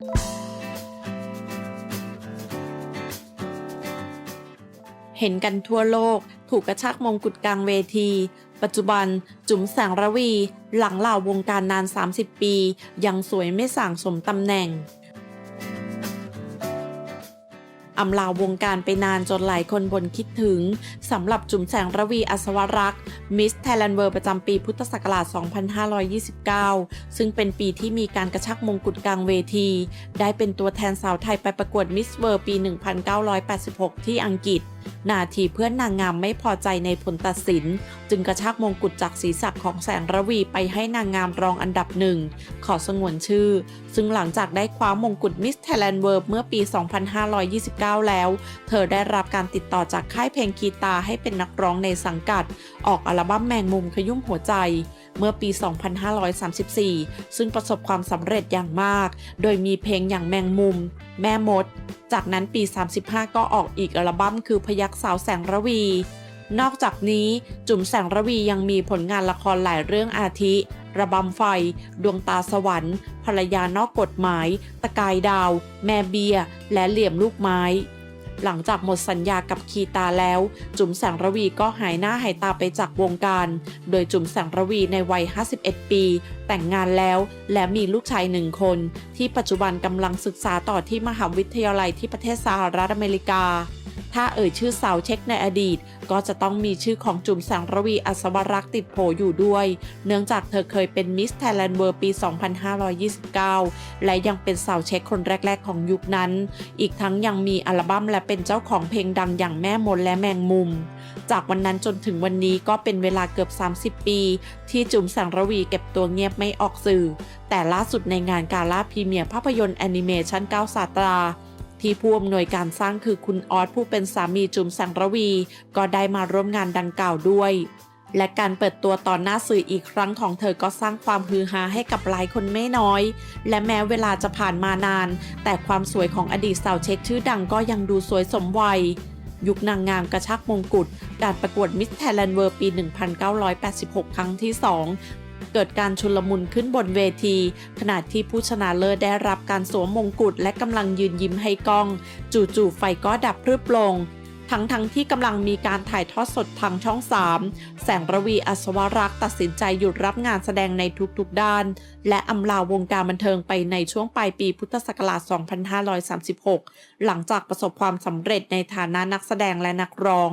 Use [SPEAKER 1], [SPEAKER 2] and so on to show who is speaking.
[SPEAKER 1] เห็นกันทั่วโลก ถูกกระชากมงกุฎกลางเวที ปัจจุบันจุ๋มแสงระวี หลังเหล่าวงการนาน 30 ปี ยังสวยไม่ส่างสมตำแหน่ง อำลาวงการไปนานจนหลายคนบ่นคิดถึงสำหรับจุ๋มแสงระวีอัศวรักษ์มิสไทยแลนด์เวิร์ประจำปีพุทธศักราช 2529 ซึ่งเป็นปีที่มีการกระชักมงกุฎกลางเวที ได้เป็นตัวแทนสาวไทยไปประกวดมิสเวิร์ปี 1986 ที่อังกฤษนาทีเพื่อนนางงามไม่พอใจในผลตัดสิน จึงกระชากมงกุฎจากศีรษะของแสงระวีไปให้นางงามรองอันดับหนึ่ง ขอสงวนชื่อ ซึ่งหลังจากได้คว้ามงกุฎมิสไทยแลนด์เวิร์เมื่อปี 2529 แล้ว เธอได้รับการติดต่อจากค่ายเพลงกีตาให้เป็นนักร้องในสังกัด ออกอัลบั้มแมงมุมขยุ่มหัวใจเมื่อปี 2534 ซึ่งประสบความสำเร็จอย่างมาก โดยมีเพลงอย่างแมงมุม แม่มด จากนั้นปี 35 ก็ออกอีกอัลบั้มคือพยักสาวแสงระวี นอกจากนี้จุ๋มแสงระวียังมีผลงานละครหลายเรื่องอาทิ ระบำไฟ ดวงตาสวรรค์ ภรรยานอกกฎหมาย ตะกายดาว แม่เบีย และเหลี่ยมลูกไม้ หลังจากหมดสัญญากับคีตาแล้ว จุ๋มแสงระวีก็หายหน้าหายตาไปจากวงการ โดยจุ๋มแสงระวีในวัย 51 ปี แต่งงานแล้ว และมีลูกชายหนึ่งคน ที่ปัจจุบันกำลังศึกษาต่อที่มหาวิทยาลัยที่ประเทศสหรัฐอเมริกา ถ้าเอ่ยชื่อสาวเช็คในอดีต ก็จะต้องมีชื่อของจุ๋มแสงระวีอัศวรักษ์ติดโผอยู่ด้วย เนื่องจากเธอเคยเป็นมิสไทยแลนด์เวิร์ปี 2529 และยังเป็นสาวเช็คคนแรก ๆ ของยุคนั้น อีกทั้งยังมีอัลบั้มและเป็นเจ้าของเพลงดังอย่างแม่มนและแมงมุม จากวันนั้นจนถึงวันนี้ก็เป็นเวลาเกือบ 30 ปี ที่จุ๋มแสงรวีเก็บตัวเงียบไม่ออกสื่อ แต่ล่าสุดในงานกาล่าพรีเมียร์ภาพยนตร์แอนิเมชันก้าสาตรา ที่ผู้อำนวยการสร้างคือคุณออสผู้เป็นสามีจุ๋มแสงระวี ก็ได้มาร่วมงานดังกล่าวด้วย และการเปิดตัวต่อหน้าสื่ออีกครั้งของเธอก็สร้างความฮือฮาให้กับหลายคนไม่น้อย และแม้เวลาจะผ่านมานาน แต่ความสวยของอดีตสาวเช็คชื่อดังก็ยังดูสวยสมวัยยุคนางงามกระชักมงกุฎการประกวดมิสไทยแลนด์เวิร์ปี 1986 ครั้งที่ 2 เกิดการชุลมุนขึ้นบนเวที ขณะที่ผู้ชนะเลิศได้รับการสวมมงกุฎและกำลังยืนยิ้มให้กล้อง จู่ๆไฟก็ดับพรึบลง ทั้งๆทที่กำลังมีการถ่ายทอดสดทางช่อง 3 แสงระวีอัศวรักษ์ตัดสินใจหยุดรับงานแสดงในทุกๆด้าน และอำลาวงการบันเทิงไปในช่วงปลายปีพุทธศักราช 2536 หลังจากประสบความสำเร็จในฐานะนักแสดงและนักร้อง